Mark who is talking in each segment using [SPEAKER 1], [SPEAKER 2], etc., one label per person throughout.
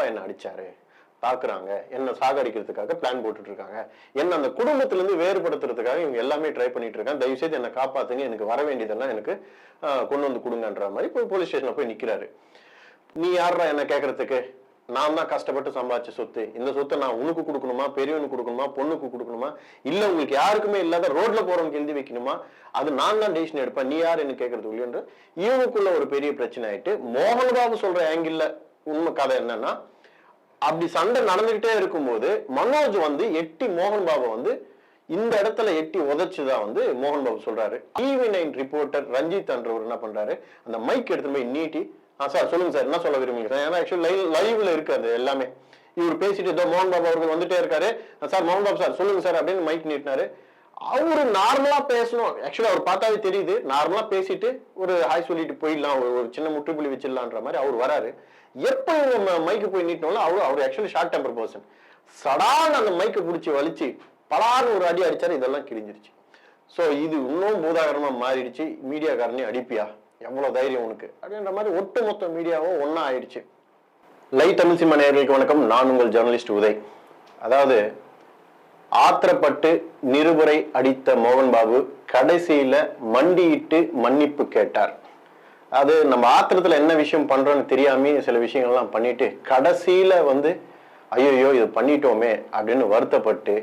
[SPEAKER 1] அப்பா என்ன அடிச்சாரு. தாக்குறாங்க. என்ன சாகடிக்கிறதுக்காக பிளான் போட்டுட்டு இருக்காங்க என்ன அந்த குடும்பத்துல இருந்து வேறுபடுத்துறதுக்காக இவங்க எல்லாமே ட்ரை பண்ணிட்டு இருக்காங்க தயவு செய்து என்னை காப்பாத்துங்க. எனக்கு வர வேண்டியதெல்லாம் எனக்கு கொண்டு வந்து கொடுங்கன்ற மாதிரி போய் போலீஸ் ஸ்டேஷன்ல போய் நிக்கிறாரு. நீ யாரா என்ன கேக்குறதுக்கு? நான் தான் கஷ்டப்பட்டு சம்பாதிச்ச சொத்து. இந்த சொத்தை நான் உனக்கு கொடுக்கணுமா? பெரியவனுக்கு கொடுக்கணுமா? பொண்ணுக்கு கொடுக்கணுமா? இல்ல உங்களுக்கு யாருக்குமே இல்லாத ரோட்ல போறவனுக்கு எழுதி வைக்கணுமா? அது நான் தான் டெசிஷன் எடுப்பேன். நீ யார் என்ன கேட்கறது இல்லையன்ற இவனுக்குள்ள ஒரு பெரிய பிரச்சனை ஆயிட்டு மோகன் பாபு சொல்ற ஆங்கிள் உண்மை கதை என்னன்னா அப்படி சண்டை நடந்துகிட்டே இருக்கும்போது மனோஜ் வந்து எட்டி மோகன் பாபு வந்து இந்த இடத்துல எட்டி உதச்சுதான் வந்து மோகன் பாபு சொல்றாரு. டிவி நைன் ரிப்போர்ட்டர் ரஞ்சித் என்றவர் என்ன பண்றாரு? அந்த மைக் எடுத்து போய் நீட்டி ஆ சார் சொல்லுங்க சார் என்ன சொல்ல விரும்புங்க சார் ஏன்னா ஆக்சுவலி லைவ் லைவ்ல இருக்கு அது எல்லாமே. இவர் பேசிட்டு ஏதோ மோகன் பாபு அவர்கள் வந்துட்டே இருக்காரு. சார் மோகன் பாபு சார் சொல்லுங்க சார் அப்படின்னு மைக் நீட்டினாரு. அவரு நார்மலா பேசணும். ஆக்சுவலி அவர் பார்த்தாவே தெரியுது. நார்மலா பேசிட்டு ஒரு ஹாய் சொல்லிட்டு போயிடலாம். ஒரு ஒரு சின்ன முற்றுப்புள்ளி வச்சிடலான்ற மாதிரி அவர் வராரு. எப்போ இவங்க மைக்கு போய் நீட்டினாலும் அவரு அவர் actually short temper person sudden அந்த மைக்கை பிடிச்சி வலிச்சு பலான்னு ஒரு அடி அடிச்சாரு இதெல்லாம் கிழிஞ்சிருச்சு. ஸோ இது இன்னும் பூதாகரமா மாறிடுச்சு. மீடியாக்காரனே அடிப்பியா? எவ்வளவு தைரியம் உனக்கு? அப்படின்ற மாதிரி ஒட்டுமொத்த மீடியாவும் ஒன்றா ஆயிடுச்சு. லைட் தமிழ் சினிமா நேர்களுக்கு வணக்கம். நான் உங்கள் ஜெர்னலிஸ்ட் உதய். அதாவது ஆத்திரப்பட்டு நிருபரை அடித்த மோகன் பாபு கடைசியில மண்டியிட்டு மன்னிப்பு கேட்டார். அது நம்ம ஆத்திரத்துல என்ன விஷயம் பண்றோம்னு தெரியாம சில விஷயங்கள்லாம் பண்ணிட்டு கடைசியில வந்து ஐயோயோ இது பண்ணிட்டோமே அப்படின்னு வருத்தப்பட்டு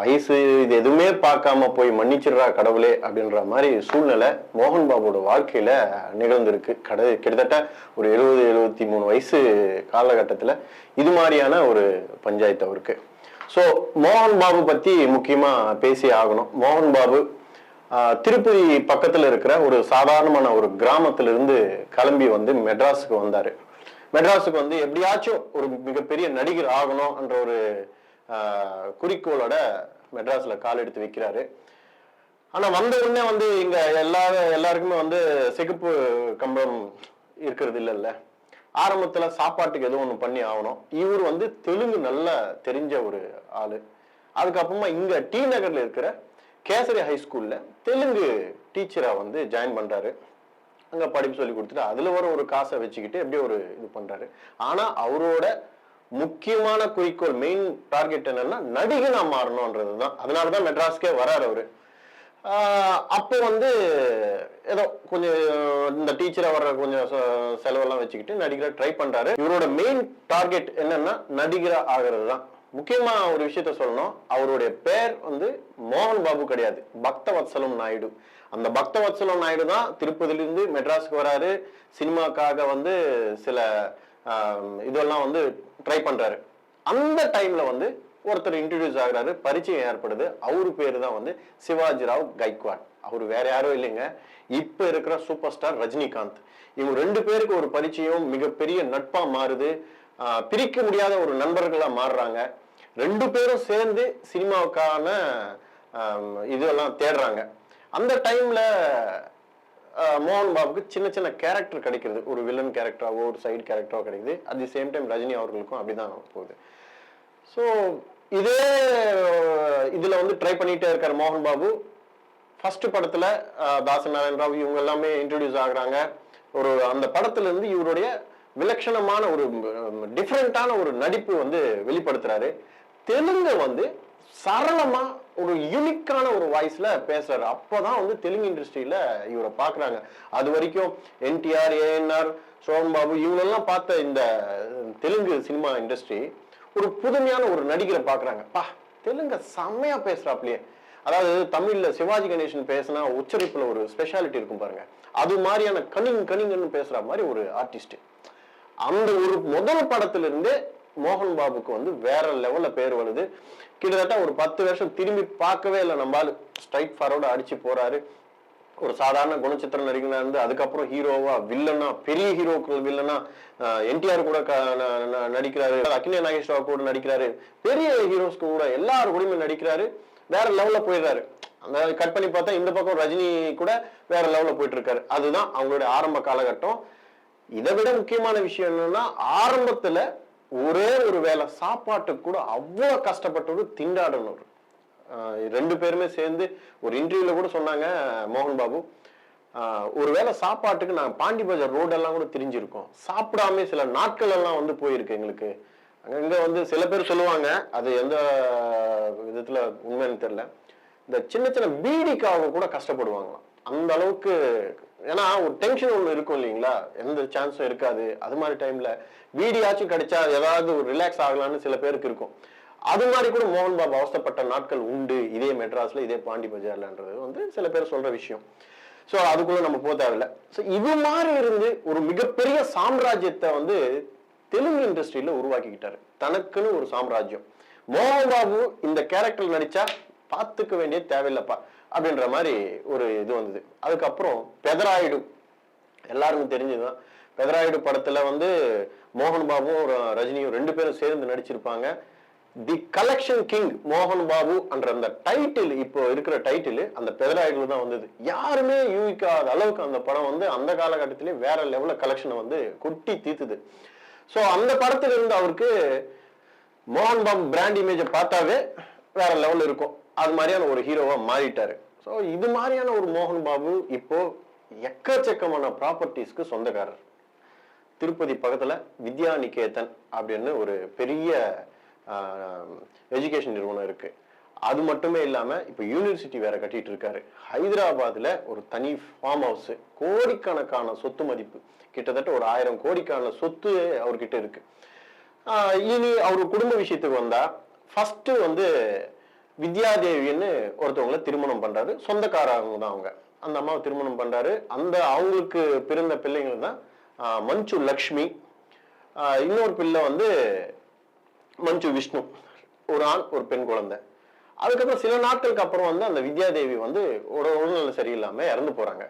[SPEAKER 1] வயசு இது எதுவுமே பார்க்காம போய் மன்னிச்சிடுறா கடவுளே அப்படின்ற மாதிரி சூழ்நிலை மோகன் பாபுவோட வாழ்க்கையில நிகழ்ந்திருக்கு. கட கிட்டத்தட்ட ஒரு எழுபது எழுபத்தி மூணு வயசு காலகட்டத்தில் இது மாதிரியான ஒரு பஞ்சாயத்து அவருக்கு. ஸோ மோகன் பாபு பத்தி முக்கியமா பேசி ஆகணும். மோகன் பாபு திருப்பதி பக்கத்துல இருக்கிற ஒரு சாதாரணமான ஒரு கிராமத்துல இருந்து கிளம்பி வந்து மெட்ராஸுக்கு வந்தாரு. மெட்ராஸுக்கு வந்து எப்படியாச்சும் ஒரு மிகப்பெரிய நடிகர் ஆகணும் என்ற ஒரு குறிக்கோளோட மெட்ராஸ்ல கால் எடுத்து வைக்கிறாரு. ஆனா வந்த உடனே வந்து இங்க எல்லா எல்லாருக்குமே வந்து சிகப்பு கம்பளம் இருக்கிறது இல்லைல்ல. ஆரம்பத்தில் சாப்பாட்டுக்கு ஏதோ ஒன்று பண்ணி ஆகணும். இவர் வந்து தெலுங்கு நல்லா தெரிஞ்ச ஒரு ஆள். அதுக்கப்புறமா இங்கே டி நகரில் இருக்கிற கேசரி ஹை தெலுங்கு டீச்சராக வந்து ஜாயின் பண்ணுறாரு அங்கே படிப்பு சொல்லி கொடுத்துட்டு அதில் வர ஒரு காசை வச்சுக்கிட்டு எப்படியே ஒரு இது பண்ணுறாரு ஆனால் அவரோட முக்கியமான குறிக்கோள் மெயின் டார்கெட் என்னன்னா நான் மாறணும்ன்றது தான் அதனாலதான் மெட்ராஸ்க்கே வராரு அவர். அப்போ வந்து ஏதோ கொஞ்சம் இந்த டீச்சரை வர்ற கொஞ்சம் செலவெல்லாம் வச்சுக்கிட்டு நடிகரை ட்ரை பண்றாரு. இவரோட மெயின் டார்கெட் என்னன்னா நடிகரா ஆகிறது தான் முக்கியமா ஒரு விஷயத்த சொல்லணும். அவருடைய பேர் வந்து மோகன் பாபு கிடையாது. பக்தவத்சலம் நாயுடு. அந்த பக்தவத்சலம் நாயுடு தான் திருப்பதியிலிருந்து மெட்ராஸுக்கு வராரு. சினிமாக்காக வந்து சில இதெல்லாம் வந்து ட்ரை பண்றாரு. அந்த டைம்ல வந்து ஒருத்தர் இன்ட்ரடியூஸ் ஆகுறாரு பரிச்சயம் ஏற்படுது. அவரு பேரு தான் வந்து சிவாஜி ராவ் கைக்வாட் அவர் வேற யாரும் இல்லைங்க. இப்ப இருக்கிற சூப்பர் ஸ்டார் ரஜினிகாந்த். இவங்க ரெண்டு பேருக்கு ஒரு பரிச்சயம் மிகப்பெரிய நட்பா மாறுது. பிரிக்க முடியாத ஒரு நண்பர்களா மாறுறாங்க. ரெண்டு பேரும் சேர்ந்து சினிமாவுக்கான இதெல்லாம் தேடுறாங்க. அந்த டைம்ல மோகன் பாபுக்கு சின்ன சின்ன கேரக்டர் கிடைக்கிறது. ஒரு வில்லன் கேரக்டராவோ ஒரு சைடு கேரக்டராவோ கிடைக்குது. At the same time Rajini அவர்களுக்கும் அப்படிதான் போகுது. ஸோ இதே இதுல வந்து ட்ரை பண்ணிட்டே இருக்காரு மோகன் பாபு. ஃபர்ஸ்ட் படத்துல தாச நாராயண ராவ் இவங்க எல்லாமே இன்ட்ரடியூஸ் ஆகுறாங்க. ஒரு அந்த படத்துல இருந்து இவருடைய விலட்சணமான ஒரு டிஃப்ரெண்டான ஒரு நடிப்பு வந்து வெளிப்படுத்துறாரு. தெலுங்கு வந்து சரளமா ஒரு யூனிக்கான ஒரு வாய்ஸ்ல பேசுறாரு. அப்பதான் வந்து தெலுங்கு இண்டஸ்ட்ரியில இவரை பாக்குறாங்க. அது வரைக்கும் என்டிஆர் ஏஎன்ஆர் சோகம் பாபு இவங்களெல்லாம் பார்த்த இந்த தெலுங்கு சினிமா இண்டஸ்ட்ரி ஒரு புதுமையான ஒரு நடிகரை பாக்குறாங்க பா தெலுங்க செம்மையா பேசுறாப்லயே. அதாவது தமிழ்ல சிவாஜி கணேசன் பேசினா உச்சரிப்புல ஒரு ஸ்பெஷாலிட்டி இருக்கும் பாருங்க. அது மாதிரியான கனிங் கனிங்கன்னு பேசுற மாதிரி ஒரு ஆர்டிஸ்ட் அந்த ஒரு முதல் படத்துல இருந்தே மோகன் பாபுக்கு வந்து வேற லெவல்ல பேர் வருது. கிட்டத்தட்ட ஒரு பத்து வருஷம் திரும்பி பார்க்கவே இல்லை நம்மளால ஸ்ட்ரைட் ஃபார்வர்டு அடிச்சு போறாரு. ஒரு சாதாரண குணச்சித்திர நடிகனா இருந்து அதுக்கப்புறம் ஹீரோவா வில்லனா பெரிய ஹீரோக்கள் வில்லனா என்டிஆர் கூட க- ந- ந- நடிக்கிறாரு அக்னே நாகேஸ்வரா கூட நடிக்கிறாரு பெரிய ஹீரோஸ்க்கு கூட எல்லாரு கூடயுமே நடிக்கிறாரு வேற லெவல்ல போயிடுறாரு. அந்த கட் பண்ணி பார்த்தா இந்த பக்கம் ரஜினி கூட வேற லெவல்ல போயிட்டு இருக்காரு அதுதான் அவங்களுடைய ஆரம்ப காலகட்டம். இதை விட முக்கியமான விஷயம் என்னன்னா ஆரம்பத்துல ஒரே ஒரு வேளை சாப்பாட்டுக்கு கூட அவ்வளவு கஷ்டப்பட்டவர் திண்டாடணும் ரெண்டு பேருமே சேர்ந்து ஒரு இன்டர்வியூல கூட சொன்னாங்க மோகன் பாபு. ஒருவேளை சாப்பாட்டுக்கு நான் பாண்டி பஜார் ரோடெல்லாம் கூட தெரிஞ்சிருக்கோம். சாப்பிடாம சில நாட்கள் எல்லாம் வந்து போயிருக்கு எங்களுக்கு. அங்கங்க வந்து சில பேர் சொல்லுவாங்க அது எந்த விதத்துல உண்மைன்னு தெரியல. இந்த சின்ன சின்ன பீடிக்காக கூட கஷ்டப்படுவாங்களாம். அந்த அளவுக்கு ஏன்னா ஒரு டென்ஷன் ஒன்று இருக்கும் இல்லைங்களா? எந்த சான்ஸும் இருக்காது. அது மாதிரி டைம்ல பீடியாச்சும் கிடைச்சா ஏதாவது ஒரு ரிலாக்ஸ் ஆகலாம்னு சில பேருக்கு இருக்கும். அது மாதிரி கூட மோகன் பாபு அவசப்பட்ட நாட்கள் உண்டு. இதே மெட்ராஸ்ல இதே பாண்டி பஜார்லன்றது வந்து சில பேர் சொல்ற விஷயம். ஸோ அதுக்குள்ள நம்ம போக தேவையில்ல. ஸோ இது மாதிரி இருந்து ஒரு மிகப்பெரிய சாம்ராஜ்யத்தை வந்து தெலுங்கு இண்டஸ்ட்ரியில உருவாக்கிக்கிட்டாரு. தனக்குன்னு ஒரு சாம்ராஜ்யம். மோகன் பாபு இந்த கேரக்டர் நடிச்சா பார்த்துக்க வேண்டிய தேவையில்லைப்பா அப்படின்ற மாதிரி ஒரு இது வந்தது. அதுக்கப்புறம் பெதராயிடு. எல்லாருக்கும் தெரிஞ்சதுதான். பெதராயிடு படத்துல வந்து மோகன் பாபுவும் ரஜினியும் ரெண்டு பேரும் சேர்ந்து நடிச்சிருப்பாங்க. தி கலெக்ஷன் கிங் மோகன் பாபு என்ற அந்த டைட்டில் இப்போ இருக்கிற டைட்டில் அந்த பெதராயிடுல தான் வந்தது. யாருமே யூகிக்காத அளவுக்கு அந்த படம் வந்து அந்த காலகட்டத்திலே வேற லெவலில் கலெக்ஷனை வந்து கொட்டி தீத்துது. ஸோ அந்த படத்தில் இருந்து அவருக்கு மோகன் பாபு பிராண்ட் இமேஜை பார்த்தாவே வேற லெவல் இருக்கும். அது மாதிரியான ஒரு ஹீரோவாக மாறிட்டார். ஸோ இது மாதிரியான ஒரு மோகன் பாபு இப்போ எக்கச்சக்கமான ப்ராப்பர்ட்டிஸ்க்கு சொந்தக்காரர். திருப்பதி பக்கத்தில் வித்யா நிகேதன் அப்படின்னு ஒரு பெரிய எஜுகேஷன் நிறுவனம் இருக்கு. அது மட்டுமே இல்லாமல் இப்போ யூனிவர்சிட்டி வேற கட்டிட்டு இருக்காரு ஹைதராபாத்தில் ஒரு தனி ஃபார்ம் ஹவுஸ் கோடிக்கணக்கான சொத்து மதிப்பு. கிட்டத்தட்ட ஒரு ஆயிரம் கோடிக்கான சொத்து அவர்கிட்ட இருக்கு. இனி அவர் குடும்ப விஷயத்துக்கு வந்தா ஃபஸ்ட்டு வந்து வித்யாதேவின்னு ஒருத்தவங்களை திருமணம் பண்றாரு. சொந்தக்காரங்க தான் அவங்க. அந்த அம்மாவை திருமணம் பண்றாரு. அந்த அவங்களுக்கு பிறந்த பிள்ளைங்க தான் மஞ்சு லக்ஷ்மி. இன்னொரு பிள்ளை வந்து மஞ்சு விஷ்ணு ஒரு ஆண் ஒரு பெண் குழந்தை. அதுக்கப்புறம் சில நாட்களுக்கு அப்புறம் வந்து அந்த வித்யாதேவி வந்து ஒரு உடல்நிலை சரியில்லாம இறந்து போறாங்க.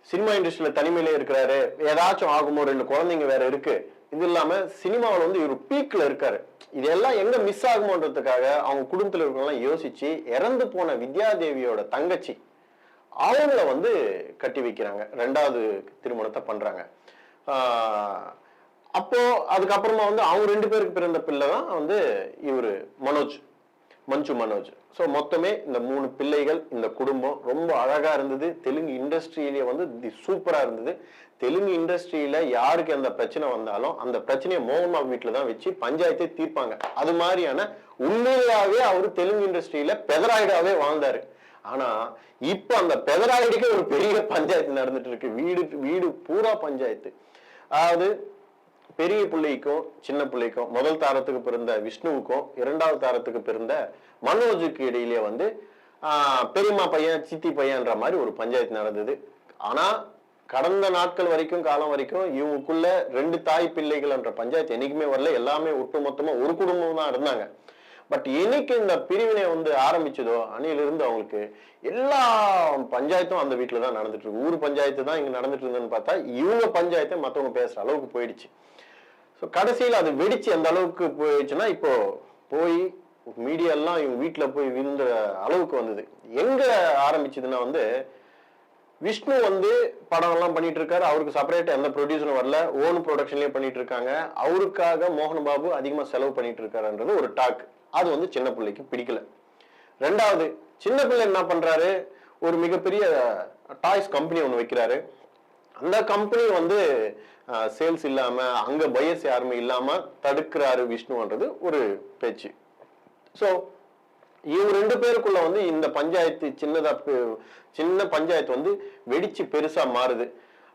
[SPEAKER 1] சினிமா இண்டஸ்ட்ரியில தனிமையிலே இருக்கிறாரு. ஏதாச்சும் ஆகுமோ ரெண்டு குழந்தைங்க வேற இருக்கு. இது இல்லாம சினிமாவில் வந்து இவர் பீக்ல இருக்காரு. இதெல்லாம் எங்க மிஸ் ஆகுமோன்றதுக்காக அவங்க குடும்பத்தில் இருக்கவங்க யோசிச்சு இறந்து போன வித்யாதேவியோட தங்கச்சி அவங்கள வந்து கட்டி வைக்கிறாங்க. ரெண்டாவது திருமணத்தை பண்றாங்க. அப்போ அதுக்கப்புறமா வந்து அவங்க ரெண்டு பேருக்கு பிறந்த பிள்ளை தான் வந்து இவர் மனோஜ் மஞ்சு மனோஜ். ஸோ மொத்தமே இந்த மூணு பிள்ளைகள் இந்த குடும்பம் ரொம்ப அழகா இருந்தது. தெலுங்கு இண்டஸ்ட்ரியிலேயே வந்து தி சூப்பராக இருந்தது. தெலுங்கு இண்டஸ்ட்ரியில யாருக்கு எந்த பிரச்சனை வந்தாலும் அந்த பிரச்சனையை மோகன்மா வீட்டில் தான் வச்சு பஞ்சாயத்தை தீர்ப்பாங்க. அது மாதிரியான உண்மையாகவே அவர் தெலுங்கு இண்டஸ்ட்ரியில பெதராயிடாவே வாழ்ந்தாரு. ஆனா இப்போ அந்த பெதராயிடுக்கு ஒரு பெரிய பஞ்சாயத்து நடந்துட்டு இருக்கு. வீடு வீடு பூரா பஞ்சாயத்து. அதாவது பெரிய பிள்ளைக்கும் சின்ன பிள்ளைக்கும் முதல் தாரத்துக்கு பிறந்த விஷ்ணுவுக்கும் இரண்டாவது தாரத்துக்கு பிறந்த மனோஜுக்கு இடையிலே வந்து ஆஹ், பெரியம்மா பையன் சித்தி பையன்ற மாதிரி ஒரு பஞ்சாயத்து நடந்தது. ஆனா கடந்த நாட்கள் வரைக்கும் காலம் வரைக்கும் இவங்களுக்குள்ள ரெண்டு தாய் பிள்ளைகள் என்ற பஞ்சாயத்து என்னைக்குமே வரல. எல்லாமே ஒட்டுமொத்தமா ஒரு குடும்பம் தான் இருந்தாங்க. பட் என்னைக்கு இந்த பிரிவினை வந்து ஆரம்பிச்சதோ அணியிலிருந்து அவங்களுக்கு எல்லா பஞ்சாயத்தும் அந்த வீட்டில் தான் நடந்துட்டு இருக்கு. ஊர் பஞ்சாயத்து தான் இங்கே நடந்துட்டு இருந்ததுன்னு பார்த்தா இவங்க பஞ்சாயத்தை மற்றவங்க பேசுற அளவுக்கு போயிடுச்சு. கடைசியில் அது வெடிச்சு அந்த அளவுக்கு போயிடுச்சுன்னா இப்போ போய் மீடியாலாம் இவங்க வீட்டில் போய் விழுந்த அளவுக்கு வந்தது. எங்கே ஆரம்பிச்சதுன்னா வந்து விஷ்ணு வந்து படம்லாம் பண்ணிட்டு இருக்காரு. அவருக்கு செப்பரேட் எந்த ப்ரொடியூசரும் வரல. ஓன் ப்ரொடக்ஷன்லயே பண்ணிட்டு இருக்காங்க. அவருக்காக மோகன் பாபு அதிகமாக செலவு பண்ணிட்டு இருக்காருன்றது ஒரு டாக் அது வந்து சின்ன பிள்ளைக்கு பிடிக்கல. ரெண்டாவது சின்ன பிள்ளை என்ன பண்றாரு? ஒரு மிகப்பெரிய டாய்ஸ் கம்பெனி ஒன்று வைக்கிறாரு. அந்த கம்பெனி வந்து சேல்ஸ் இல்லாம அங்க பயஸ் யாருமே இல்லாம தடுக்கிறாரு விஷ்ணுன்றது ஒரு பேச்சு. ஸோ இவங்க ரெண்டு பேருக்குள்ள வந்து இந்த பஞ்சாயத்து சின்னதா சின்ன பஞ்சாயத்து வந்து வெடிச்சு பெருசா மாறுது.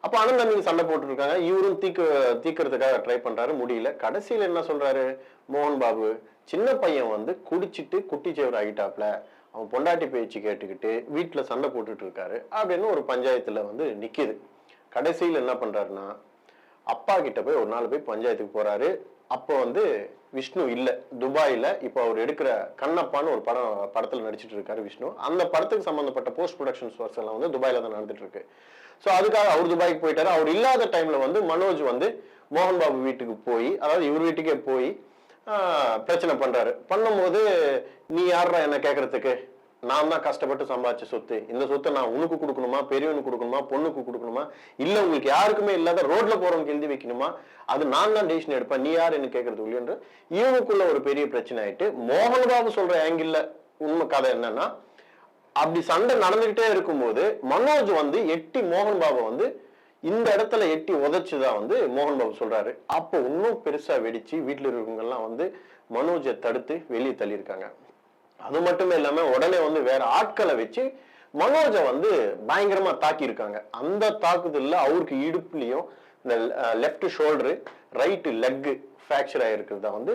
[SPEAKER 1] அப்ப அண்ணன் தம்பிங்க சண்டை போட்டுருக்காங்க. இவரும் தீக்க தீக்கிறதுக்காக ட்ரை பண்றாரு. முடியல. கடைசியில் என்ன சொல்றாரு? மோகன் பாபு சின்ன பையன் வந்து குடிச்சிட்டு குட்டி சேவர் ஆகிட்டாப்ல. அவன் பொண்டாட்டி பேச்சு கேட்டுக்கிட்டு வீட்டில் சண்டை போட்டுட்டு இருக்காரு. அப்படின்னு ஒரு பஞ்சாயத்துல வந்து நிக்குது. கடைசியில் என்ன பண்ணுறாருன்னா அப்பா கிட்ட போய் ஒரு நாள் போய் பஞ்சாயத்துக்கு போகிறாரு அப்போ வந்து விஷ்ணு இல்லை துபாயில் இப்போ அவர் எடுக்கிற கண்ணப்பான்னு ஒரு படம் படத்தில் நடிச்சிட்டு இருக்காரு விஷ்ணு. அந்த படத்துக்கு சம்மந்தப்பட்ட போஸ்ட் ப்ரொடக்ஷன்ஸ் ஒர்க்ஸ் எல்லாம் வந்து துபாயில் தான் நடந்துட்டு இருக்கு. ஸோ அதுக்காக அவர் துபாய்க்கு போயிட்டாரு. அவர் இல்லாத டைமில் வந்து மனோஜ் வந்து மோகன் பாபு வீட்டுக்கு போய் அதாவது இவர் வீட்டுக்கே போய் பிரச்சனை பண்ணுறாரு பண்ணும்போது நீ யாரா என்ன கேட்கறதுக்கு நான் தான் கஷ்டப்பட்டு சம்பாதிச்ச சொத்து. இந்த சொத்தை நான் உனக்கு கொடுக்கணுமா பெரியவனுக்கு கொடுக்கணுமா பொண்ணுக்கு கொடுக்கணுமா? இல்ல உங்களுக்கு யாருக்குமே இல்லாத ரோட்ல போறவங்க எழுதி வைக்கணுமா? அது நான் தான் டெசிஷன் எடுப்பேன். நீ யார் என்ன கேட்கறது இல்லையன்று இவனுக்குள்ள ஒரு பெரிய பிரச்சனை ஆயிட்டு மோகன் பாபு சொல்ற ஆங்கிள் உண்மை கதை என்னன்னா அப்படி சண்டை நடந்துகிட்டே இருக்கும்போது மனோஜ் வந்து எட்டி மோகன் பாபு வந்து இந்த இடத்துல எட்டி உதச்சுதான் வந்து மோகன் பாபு சொல்றாரு. அப்போ இன்னும் பெருசா வெடிச்சு வீட்டில் இருக்கவங்க எல்லாம் வந்து மனோஜை தடுத்து வெளியே தள்ளியிருக்காங்க. அது மட்டுமே இல்லாம உடனே வந்து வேற ஆட்களை வச்சு மனோஜை வந்து பயங்கரமா தாக்கியிருக்காங்க. அந்த தாக்குதல்ல அவருக்கு இடுப்புலையும் இந்த left shoulder right leg fracture ஆகிருக்கிறதா வந்து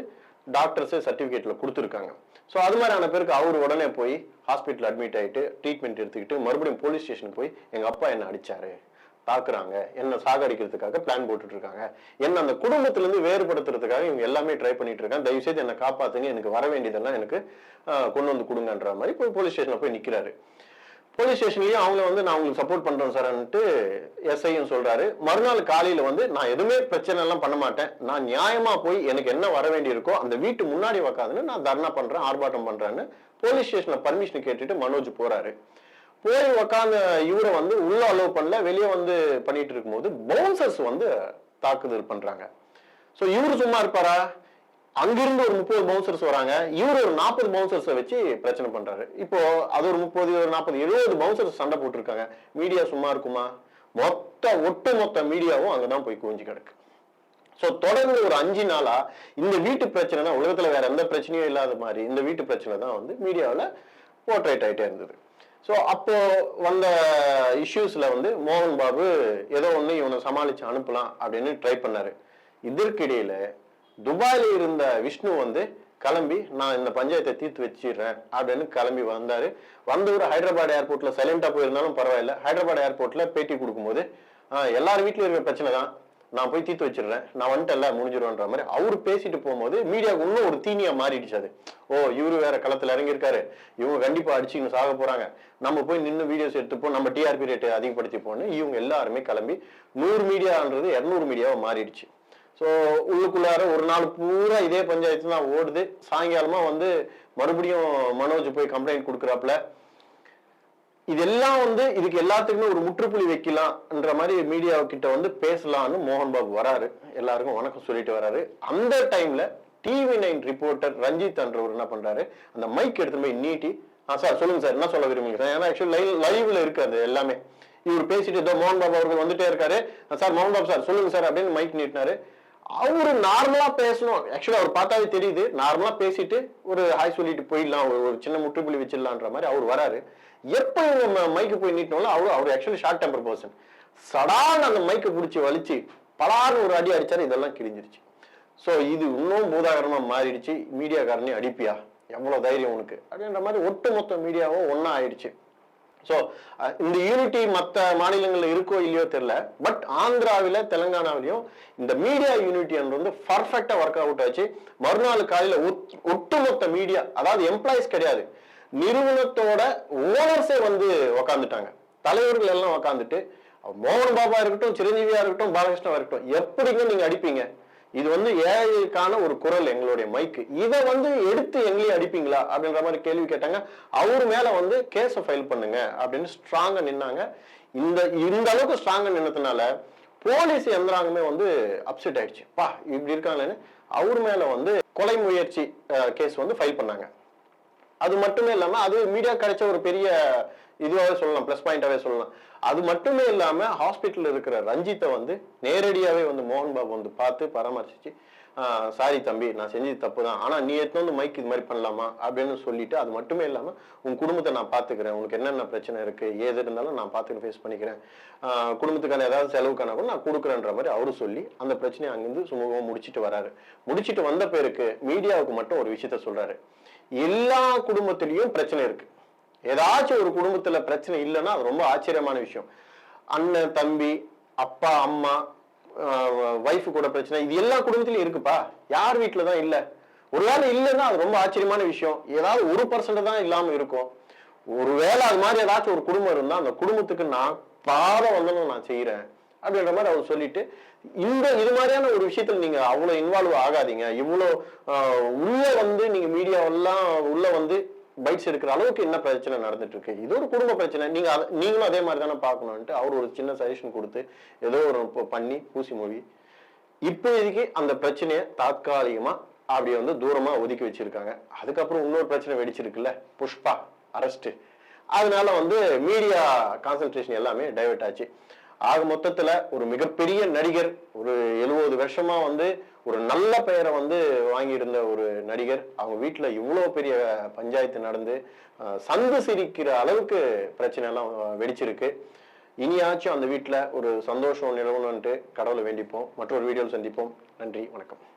[SPEAKER 1] டாக்டர்ஸே சர்டிஃபிகேட்டில் கொடுத்துருக்காங்க. ஸோ அது மாதிரியான பேருக்கு அவர் உடனே போய் ஹாஸ்பிட்டல் அட்மிட் ஆகிட்டு ட்ரீட்மெண்ட் எடுத்துக்கிட்டு மறுபடியும் போலீஸ் ஸ்டேஷனுக்கு போய் எங்கள் அப்பா என்ன அடித்தாரு தாக்குறாங்க என்ன சாகடிக்கிறதுக்காக பிளான் போட்டுட்டு இருக்காங்க என்ன அந்த குடும்பத்துல இருந்து வேறுபடுத்துறதுக்காக இவங்க எல்லாமே ட்ரை பண்ணிட்டு இருக்காங்க தயவு செய்து என்னை காப்பாத்துங்க எனக்கு வர வேண்டியதெல்லாம் எனக்கு கொண்டு வந்து கொடுங்கன்ற மாதிரி போய் போலீஸ் ஸ்டேஷன்ல போய் நிக்கிறாரு. போலீஸ் ஸ்டேஷன்லயும் அவங்கள வந்து நான் உங்களுக்கு சப்போர்ட் பண்றேன் சார்ன்ட்டு எஸ்ஐயும் சொல்றாரு. மறுநாள் காலையில வந்து நான் எதுவுமே பிரச்சனை எல்லாம் பண்ண மாட்டேன். நான் நியாயமா போய் எனக்கு என்ன வர வேண்டியிருக்கோ அந்த வீட்டு முன்னாடி உக்காதுன்னு நான் தர்ணா பண்றேன் ஆர்ப்பாட்டம் பண்றேன்னு போலீஸ் ஸ்டேஷன்ல பர்மிஷன் கேட்டுட்டு மனோஜ் போறாரு. போய் உக்காந்து இவரை வந்து உள்ள அலோவ் பண்ணல வெளியே வந்து பண்ணிட்டு இருக்கும்போது பவுன்சர்ஸ் வந்து தாக்குதல் பண்றாங்க. ஸோ இவர் சும்மா இருப்பாரா? அங்கிருந்து ஒரு முப்பது பவுன்சர்ஸ் வராங்க. இவர் ஒரு நாற்பது பவுன்சர்ஸை வச்சு பிரச்சனை பண்றாரு. இப்போ அது ஒரு முப்பது ஒரு நாற்பது எழுபது பவுன்சர்ஸ் சண்டை போட்டிருக்காங்க. மீடியா சும்மா இருக்குமா? மொத்த ஒட்டு மொத்த மீடியாவும் அங்கதான் போய் குவிஞ்சு கிடக்கு. ஸோ தொடர்ந்து ஒரு அஞ்சு நாளா இந்த வீட்டு பிரச்சனை தான் உலகத்துல வேற எந்த பிரச்சனையும் இல்லாத மாதிரி இந்த வீட்டு பிரச்சனை தான் வந்து மீடியாவில் போர்ட்ரேட் ஆயிட்டே இருந்தது. ஸோ அப்போ வந்த இஷ்யூஸ்ல வந்து மோகன் பாபு ஏதோ ஒன்று இவனை சமாளிச்சு அனுப்பலாம் அப்படின்னு ட்ரை பண்ணாரு. இதற்கிடையில துபாயில இருந்த விஷ்ணு வந்து கிளம்பி நான் இந்த பஞ்சாயத்தை தீர்த்து வச்சிடுறேன் அப்படின்னு கிளம்பி வந்தாரு. வந்தவர் ஹைதராபாத் ஏர்போர்ட்ல சைலண்டா போயிருந்தாலும் பரவாயில்ல. ஹைதராபாத் ஏர்போர்ட்ல பேட்டி கொடுக்கும்போது எல்லார் வீட்லயும் இருக்கிற பிரச்சனை தான். நான் போய் தீர்த்து வச்சிடுறேன். நான் வந்துட்டேன்ல முடிஞ்சிருவேன்ற மாதிரி அவர் பேசிட்டு போகும்போது மீடியாவுக்கு இன்னும் ஒரு தீனியா மாறிடுச்சு அது. ஓ இவரு வேற களத்துல இறங்கியிருக்காரு. இவங்க கண்டிப்பா அடிச்சுன்னு சாக போறாங்க. நம்ம போய் நின்று வீடியோஸ் எடுத்துப்போம் நம்ம டிஆர்பி ரேட்டை அதிகப்படுத்திப்போம்னு இவங்க எல்லாருமே கிளம்பி நூறு மீடியான்றது இரநூறு மீடியாவா மாறிடுச்சு. ஸோ உள்ளுக்குள்ளார ஒரு நாள் பூரா இதே பஞ்சாயத்து தான் ஓடுது. சாயங்காலமா வந்து மறுபடியும் மனோஜ் போய் கம்ப்ளைண்ட் கொடுக்குறாப்புல. இதெல்லாம் வந்து இதுக்கு எல்லாத்துக்குமே ஒரு முற்றுப்புள்ளி வைக்கலாம்ன்ற மாதிரி மீடியா கிட்ட வந்து பேசலாம்னு மோகன் பாபு வராரு. எல்லாருக்கும் வணக்கம் சொல்லிட்டு வராரு. அந்த டைம்ல டிவி நைன் ரிப்போர்ட்டர் ரஞ்சித் என்றவர் என்ன பண்றாரு? அந்த மைக் எடுத்து போய் நீட்டி ஆ சார் சொல்லுங்க சார் என்ன சொல்ல விரும்புங்க சார் ஏன்னா ஆக்சுவலி லைவ் லைவ்ல இருக்கு அது எல்லாமே. இவர் பேசிட்டு ஏதோ மோகன் பாபு அவர்கள் வந்துட்டே இருக்காரு. சார் மோகன் பாபு சார் சொல்லுங்க சார் அப்படின்னு மைக் நீட்டினாரு. அவரு நார்மலா பேசணும். ஆக்சுவலா அவர் பார்த்தாவே தெரியுது. நார்மலா பேசிட்டு ஒரு ஹாய் சொல்லிட்டு போயிடலாம். ஒரு சின்ன முற்றுப்புள்ளி வச்சிடலான்ற மாதிரி அவர் வராரு. எப்ப இவங்க மைக்கு போய் நீட்டோம்னா அவரு அவர் actually short temper person sudden அந்த மைக்கை பிடிச்சி வலிச்சு பலான்னு ஒரு அடி அடிச்சாரு இதெல்லாம் கிழிஞ்சிருச்சு. ஸோ இது இன்னும் பூதாகரமாக மாறிடுச்சு. மீடியாக்காரனே அடிப்பியா? எவ்வளோ தைரியம் உனக்கு? அப்படின்ற மாதிரி ஒட்டுமொத்த மீடியாவும் ஒன்றா ஆயிடுச்சு. ஸோ இந்த யூனிட்டி மற்ற மாநிலங்களில் இருக்கோ இல்லையோ தெரில பட் ஆந்திராவில் தெலங்கானாவிலையும் இந்த மீடியா யூனிட்டி வந்து பர்ஃபெக்டாக ஒர்க் அவுட் ஆச்சு. மறுநாள் காலையில் ஒட்டுமொத்த மீடியா அதாவது எம்ப்ளாயிஸ் கிடையாது. நிறுவனத்தோட ஓனர்ஸே வந்து உக்காந்துட்டாங்க. தலைவர்கள் எல்லாம் உக்காந்துட்டு மோகன் பாபா இருக்கட்டும் சிரஞ்சீவியா இருக்கட்டும் பாலகிருஷ்ணா இருக்கட்டும் எப்படிங்க நீங்க அடிப்பீங்க? இது வந்து ஏஐக்கான ஒரு குரல் எங்களுடைய மைக்கு இதை வந்து எடுத்து எங்களையும் அடிப்பீங்களா? அப்படின்ற மாதிரி கேள்வி கேட்டாங்க. அவர் மேல வந்து கேஸை ஃபைல் பண்ணுங்க அப்படின்னு ஸ்ட்ராங்கா நின்னாங்க. இந்த இந்த அளவுக்கு ஸ்ட்ராங்கா நின்னதுனால போலீஸ் எந்திராங்கமே வந்து அப்செட் ஆயிடுச்சு. பா இப்படி இருக்காங்களேன்னு. அவர் மேல வந்து கொலை முயற்சி கேஸ் வந்து ஃபைல் பண்ணாங்க. அது மட்டுமே இல்லாம அது மீடியா கிடைச்ச ஒரு பெரிய இதுவாகவே சொல்லலாம் ப்ளஸ் பாயிண்டாவே சொல்லலாம். அது மட்டுமே இல்லாம ஹாஸ்பிட்டலில் இருக்கிற ரஞ்சித்தை வந்து நேரடியாவே வந்து மோகன் பாபு வந்து பார்த்து பராமரிச்சிச்சு. சாரி தம்பி நான் செஞ்சது தப்பு தான் ஆனால் நீ எடுத்து வந்து மைக் இது மாதிரி பண்ணலாமா? அப்படின்னு சொல்லிட்டு அது மட்டுமே இல்லாமல் உன் குடும்பத்தை நான் பார்த்துக்கிறேன். உனக்கு என்னென்ன பிரச்சனை இருக்குது ஏது இருந்தாலும் நான் பார்த்துட்டு ஃபேஸ் பண்ணிக்கிறேன். குடும்பத்துக்கான ஏதாவது செலவுக்கான கூட நான் கொடுக்குறேன்ற மாதிரி அவரு சொல்லி அந்த பிரச்சனையை அங்கேருந்து சுமூகமாக முடிச்சிட்டு வராரு. முடிச்சுட்டு வந்த பேருக்கு மீடியாவுக்கு மட்டும் ஒரு விஷயத்த சொல்கிறாரு எல்லா குடும்பத்திலையும் பிரச்சனை இருக்கு. ஏதாச்சும் ஒரு குடும்பத்துல பிரச்சனை இல்லைன்னா அது ரொம்ப ஆச்சரியமான விஷயம். அண்ணன் தம்பி அப்பா அம்மா ஒய்ஃபு கூட பிரச்சனை இது எல்லா குடும்பத்திலையும் இருக்குப்பா. யார் வீட்டில் தான் இல்லை. ஒருவேளை இல்லைன்னா அது ரொம்ப ஆச்சரியமான விஷயம். ஏதாவது ஒரு பர்சன்ட் தான் இல்லாமல் இருக்கும். ஒருவேளை அது மாதிரி ஏதாச்சும் ஒரு குடும்பம் இருந்தால் அந்த குடும்பத்துக்கு நான் பாதம் வந்தனும் நான் செய்கிறேன் அப்படின்ற மாதிரி அவர் சொல்லிட்டு இந்த இது மாதிரியான ஒரு விஷயத்துல நீங்க அவ்வளவு இன்வால்வ் ஆகாதீங்க. இவ்வளோ உள்ள வந்து நீங்க மீடியாவெல்லாம் உள்ள வந்து பைட்ஸ் எடுக்கிற அளவுக்கு என்ன பிரச்சனை நடந்துட்டு இருக்கு இது ஒரு குடும்ப பிரச்சனை. நீங்க நீங்களும் அதே மாதிரி தானே பார்க்கணும்ட்டு அவர் ஒரு சின்ன சஜஷன் கொடுத்து ஏதோ ஒரு பண்ணி பூசி மொழி இப்போதைக்கு அந்த பிரச்சனையை தாத்காலிகமா அப்படியே வந்து தூரமா ஒதுக்கி வச்சிருக்காங்க. அதுக்கப்புறம் இன்னொரு பிரச்சனை வெடிச்சிருக்குல்ல புஷ்பா அரெஸ்ட் அதனால வந்து மீடியா கான்சென்ட்ரேஷன் எல்லாமே டைவெர்ட் ஆச்சு. ஆக மொத்தத்துல ஒரு மிகப்பெரிய நடிகர் ஒரு எழுபது வருஷமா வந்து ஒரு நல்ல பெயரை வந்து வாங்கியிருந்த ஒரு நடிகர். அவங்க வீட்டுல இவ்வளோ பெரிய பஞ்சாயத்து நடந்து சந்து சிரிக்கிற அளவுக்கு பிரச்சனை எல்லாம் வெடிச்சிருக்கு. இனியாச்சும் அந்த வீட்டில் ஒரு சந்தோஷம் நிலவணும்ன்ட்டு கடவுளை வேண்டிப்போம். மற்றொரு வீடியோவில் சந்திப்போம். நன்றி வணக்கம்.